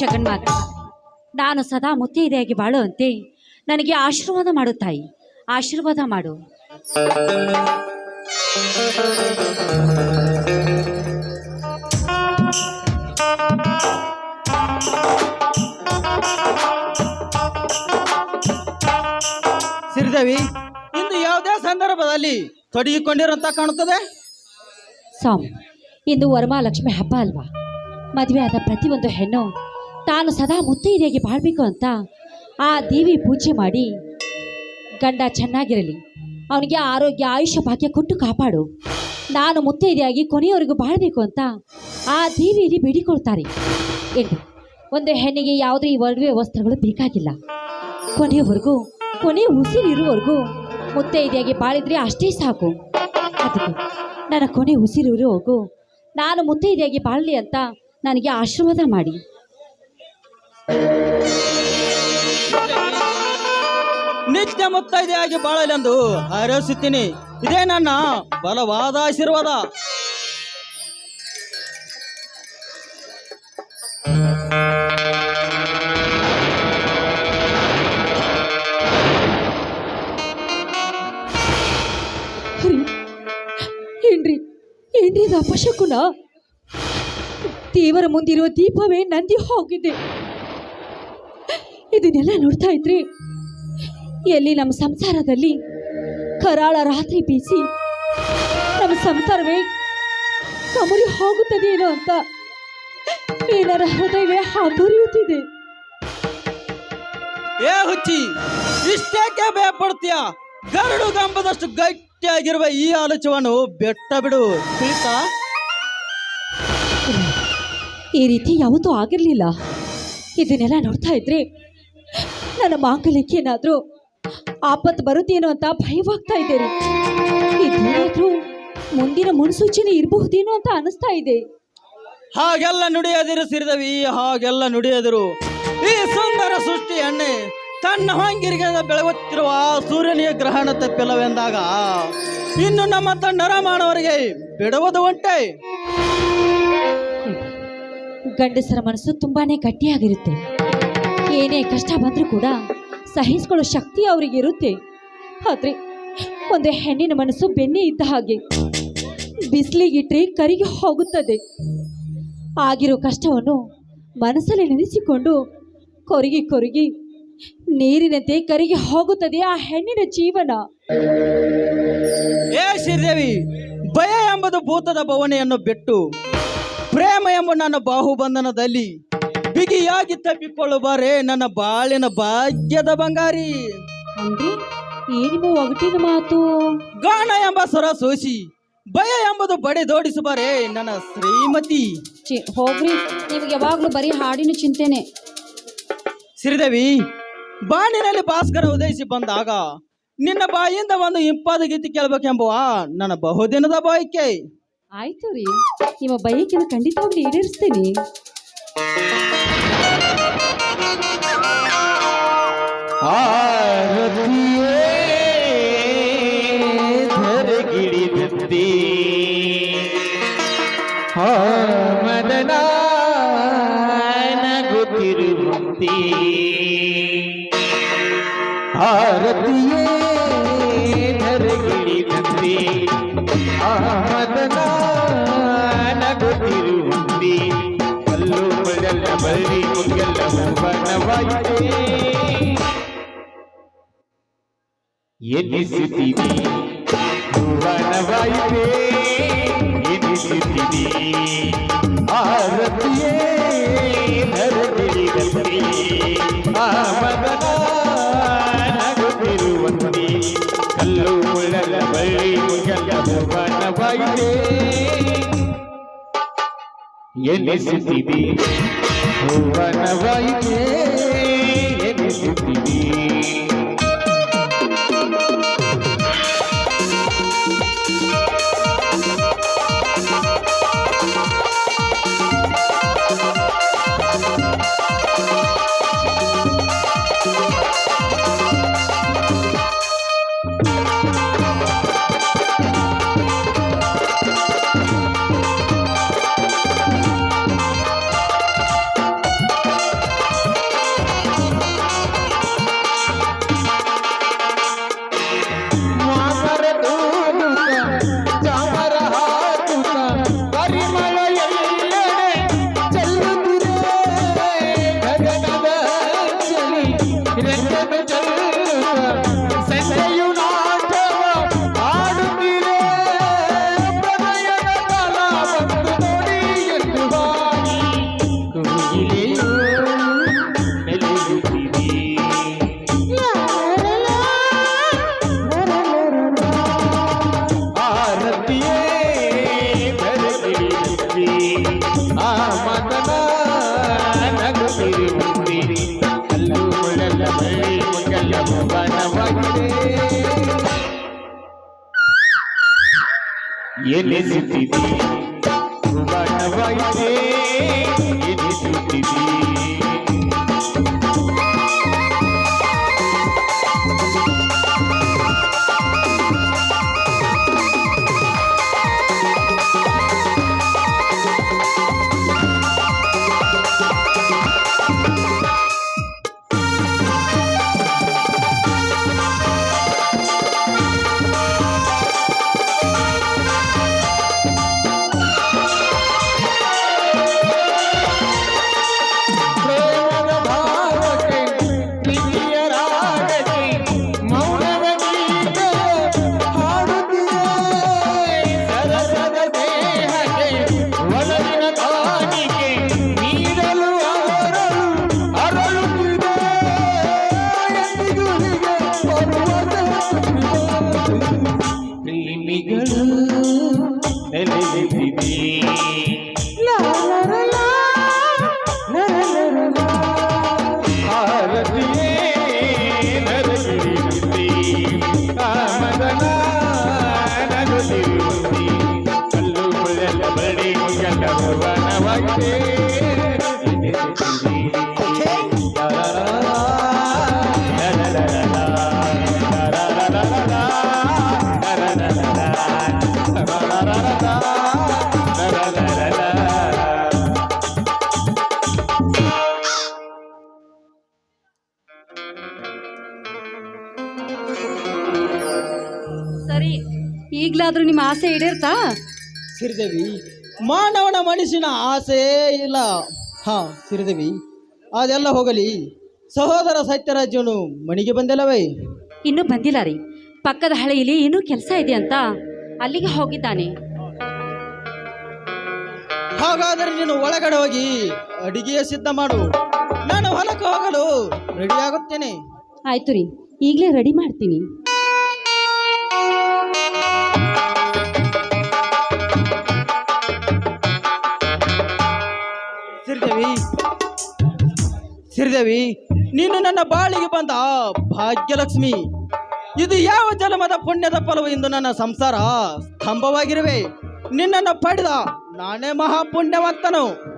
ಜಗನ್ಮಾತೆ ನಾನು ಸದಾ ಮುತ್ತೈದೆಯಾಗಿ ಬಾಳುವಂತೆ ನನಗೆ ಆಶೀರ್ವಾದ ಮಾಡು ತಾಯಿ. ಆಶೀರ್ವಾದ ಮಾಡು. ಸಿರಿದೇವಿ ಇಂದು ಯಾವುದೇ ಸಂದರ್ಭದಲ್ಲಿ ತೊಡಗಿಕೊಂಡಿರುವಂತ ಕಾಣುತ್ತದೆ? ಸ್ವಾಮಿ ಇಂದು ವರಮಹಾಲಕ್ಷ್ಮಿ ಹಬ್ಬ ಅಲ್ವಾ? ಮದುವೆ ಆದ ಪ್ರತಿಯೊಂದು ಹೆಣ್ಣು ತಾನು ಸದಾ ಮುತ್ತೈದೆಯಾಗಿ ಬಾಳ್ಬೇಕು ಅಂತ ಆ ದೇವಿ ಪೂಜೆ ಮಾಡಿ ಗಂಡ ಚೆನ್ನಾಗಿರಲಿ. ಅವನಿಗೆ ಆರೋಗ್ಯ, ಆಯುಷ್ಯ ಭಾಗ್ಯ ಕೊಟ್ಟು ಕಾಪಾಡು. ನಾನು ಮುತ್ತೈದೆಯಾಗಿ ಕೊನೆಯವರೆಗೂ ಬಾಳ್ಬೇಕು ಅಂತ ಆ ದೇವಿಯಲ್ಲಿ ಬೇಡಿಕೊಳ್ತಾರೆ ಎಂದು ಒಂದು ಹೆಣ್ಣಿಗೆ ಯಾವುದೇ ಈ ಒಡವೆ ವಸ್ತ್ರಗಳು ಬೇಕಾಗಿಲ್ಲ. ಕೊನೆಯವರೆಗೂ, ಕೊನೆ ಉಸಿರಿರುವವರೆಗೂ ಮುತ್ತೈದೆಯಾಗಿ ಬಾಳಿದ್ರೆ ಅಷ್ಟೇ ಸಾಕು. ಅದಕ್ಕೆ ನನ್ನ ಕೊನೆ ಉಸಿರಿರುವವರೆಗೂ ನಾನು ಮುತ್ತೈದೆಯಾಗಿ ಬಾಳಲಿ ಅಂತ ನನಗೆ ಆಶೀರ್ವಾದ ಮಾಡಿ. ನಿತ್ಯ ಮುತ್ತೈದೆಯಾಗಿ ಬಾಳಲೆಂದು ಹಾರೈಸುತ್ತೀನಿ ಇದೇ ನನ್ನ ಬಲವಾದ ಆಶೀರ್ವಾದ. ಏನ್ರಿ ಏನ್ರಿ ಇದು ಅಪಶಕುನ? ದೇವರ ಮುಂದಿರುವ ದೀಪವೇ ನಂದಿ ಹೋಗಿದೆ. ಇದನ್ನೆಲ್ಲ ನೋಡ್ತಾ ಇದ್ರಿ? ಎಲ್ಲಿ ನಮ್ಮ ಸಂಸಾರದಲ್ಲಿ ಕರಾಳ ರಾತ್ರಿ ಬೀಸಿ ನಮ್ಮ ಸಂಸಾರವೇ ಕಮರಿ ಹೋಗುತ್ತದೇನೋ ಅಂತ ಏನರ ಹೃದಯವೇ ಹಾದುರಿಯುತ್ತಿದೆ ಏ ಹುಚ್ಚಿ ಇಷ್ಟೇಕೆ ಭಯಪಡ್ತೀಯ? ಗರುಡು ಗಂಬದಷ್ಟು ಗಟ್ಟಿಯಾಗಿರುವ ಈ ಆಲೋಚನೆ ಬೆಟ್ಟ ಬಿಡು. ತಿಳಿತಾ ಈ ರೀತಿ ಯಾವತ್ತೂ ಆಗಿರಲಿಲ್ಲ. ಇದನ್ನೆಲ್ಲ ನೋಡ್ತಾ ಇದ್ರೆ ನನ್ನ ಮಾಂಗಲ್ಯಕ್ಕೆ ಏನಾದರೂ ಆಪತ್ತು ಬರುತ್ತೇನೋ ಅಂತ ಭಯವಾಗ್ತಾ ಇದೆ. ರೀ ಇದೇನಾದ್ರೂ ಮುಂದಿನ ಮುನ್ಸೂಚನೆ ಇರಬಹುದೇನೋ ಅಂತ ಅನಿಸ್ತಾ ಇದೆ. ಹಾಗೆಲ್ಲ ನುಡಿಯದಿರು ಸಿರಿದವಿ ಹಾಗೆಲ್ಲ ನುಡಿಯದಿರು. ಈ ಸುಂದರ ಸೃಷ್ಟಿ ಎಣ್ಣೆ ತನ್ನ ಹೊಂಗಿರಿಗೆ ಬೆಳಗುತ್ತಿರುವ ಸೂರ್ಯನಿಯ ಗ್ರಹಣ ತಪ್ಪಿಲ್ಲವೆಂದಾಗ ಇನ್ನು ನಮ್ಮ ತಂಡರ ಮಾನವರಿಗೆ ಬಿಡುವುದು ಉಂಟೆ. ಗಂಡಸರ ಮನಸ್ಸು ತುಂಬಾನೇ ಗಟ್ಟಿಯಾಗಿರುತ್ತೆ. ಏನೇ ಕಷ್ಟ ಬಂದರೂ ಕೂಡ ಸಹಿಸ್ಕೊಳ್ಳೋ ಶಕ್ತಿ ಅವರಿಗೆ ಇರುತ್ತೆ. ಆದರೆ ಒಂದು ಹೆಣ್ಣಿನ ಮನಸ್ಸು ಬೆನ್ನೆ ಇದ್ದ ಹಾಗೆ ಬಿಸಿಲಿಗಿಟ್ಟರೆ ಕರಿಗೆ ಹೋಗುತ್ತದೆ. ಆಗಿರೋ ಕಷ್ಟವನ್ನು ಮನಸ್ಸಲ್ಲಿ ನೆನೆಸಿಕೊಂಡು ಕೊರಗಿ ಕೊರಗಿ ನೀರಿನಂತೆ ಕರಿಗೆ ಹೋಗುತ್ತದೆ ಆ ಹೆಣ್ಣಿನ ಜೀವನ. ಏ ಶ್ರೀದೇವಿ, ಭಯ ಎಂಬುದು ಭೂತದ ಭವನೆಯನ್ನು ಬಿಟ್ಟು ಪ್ರೇಮ ಎಂಬ ನನ್ನ ಬಾಹುಬಂಧನದಲ್ಲಿ ಬಿಗಿಯಾಗಿ ತಬ್ಬಿಕೊಳ್ಳಬಾರೆ ನನ್ನ ಬಾಳಿನ ಭಾಗ್ಯದ ಬಂಗಾರಿ. ಅಂದ್ರೆ ಒಗಟಿನ ಮಾತು? ಗಾಣ ಎಂಬ ಸ್ವರ ಸೋಸಿ ಭಯ ಎಂಬುದು ಬಡಿದೋಡಿಸುಬಾರೆ ನನ್ನ ಶ್ರೀಮತಿ. ಹೋಗ್ರಿ ನಿಮ್ಗೆ ಯಾವಾಗಲೂ ಬರೀ ಹಾಡಿನ ಚಿಂತೆನೆ. ಶ್ರೀದೇವಿ ಬಾಣಿನಲ್ಲಿ ಭಾಸ್ಕರ ಉದಯಿಸಿ ಬಂದಾಗ ನಿನ್ನ ಬಾಯಿಂದ ಒಂದು ಇಂಪಾದ ಗೀತೆ ಕೇಳಬೇಕೆಂಬುವ ನನ್ನ ಬಹುದಿನದ ಬಯಕೆ. ಆಯ್ತು ರೀ ನಿಮ್ಮ ಬಯಕೆನ ಖಂಡಿತವಾಗ್ಲೂ ಈಡೇರಿಸ್ತೇನೆ. ಆರತಿಯೇ ಧರಗಿಳಿದಂತೆ ಆ ಮದನ ಎನಿಸುತ್ತೀನಿ ಭುವನವಾಯಿತೆ ಎನಿಸುತ್ತಿದೆ ಆರತಿಯೇ ನರಗಿಳಿದಂತೆ ಆ ಮಗನ ನಗುತ್ತಿರುವಂತೆ. ಕಲ್ಲು ಮುಳ್ಳಲ ಬಳ್ಳಿ ಮುಗಲ ಭುವನವಾಯಿತೆ ಎನಿಸುತ್ತೀನಿ ಭುವನವಾಯಿತೆ ಎನಿಸುತ್ತೀನಿ ಎನಿಸುತ್ತಿದೆ ಭುವನವಾಯಿತೆ ಎನಿಸುತ್ತಿದೆ ಸರಿ ಈಗ್ಲಾದ್ರೂ ನಿಮ್ಮ ಆಸೆ ಈಡೇರ್ತಾ? ಸಿರಿದೇವಿ ಮಾನವನ ಮನುಷ್ಯನ ಆಸೆ ಇಲ್ಲ. ಹಾ ಸಿರಿದೇವಿ ಅದೆಲ್ಲ ಹೋಗಲಿ. ಸಹೋದರ ಸತ್ಯರಾಜನು ಮನೆಗೆ ಬಂದಿಲ್ಲವೇ? ಇನ್ನೂ ಬಂದಿಲ್ಲ ರೀ. ಪಕ್ಕದ ಹಳೆಯಲ್ಲಿ ಏನೂ ಕೆಲಸ ಇದೆ ಅಂತ ಅಲ್ಲಿಗೆ ಹೋಗಿದ್ದಾನೆ. ಹಾಗಾದರೆ ನೀನು ಒಳಗಡೆ ಹೋಗಿ ಅಡಿಗೆಯ ಸಿದ್ಧ ಮಾಡು. ನಾನು ಹೊಲಕ್ಕೆ ಹೋಗಲು ರೆಡಿ ಆಗುತ್ತೇನೆ. ಆಯ್ತು ರೀ. ಈಗಲೇ ರೆಡಿ ಮಾಡ್ತೀನಿ. ಸಿರಿದೇವಿ ನೀನು ನನ್ನ ಬಾಳಿಗೆ ಬಂದ ಭಾಗ್ಯಲಕ್ಷ್ಮಿ. ಇದು ಯಾವ ಜನ್ಮದ ಪುಣ್ಯದ ಫಲವು ಎಂದು ನನ್ನ ಸಂಸಾರ ಸ್ತಂಭವಾಗಿರುವೆ. ನಿನ್ನನ್ನು ಪಡೆದ ನಾನೇ ಮಹಾಪುಣ್ಯವಂತನು.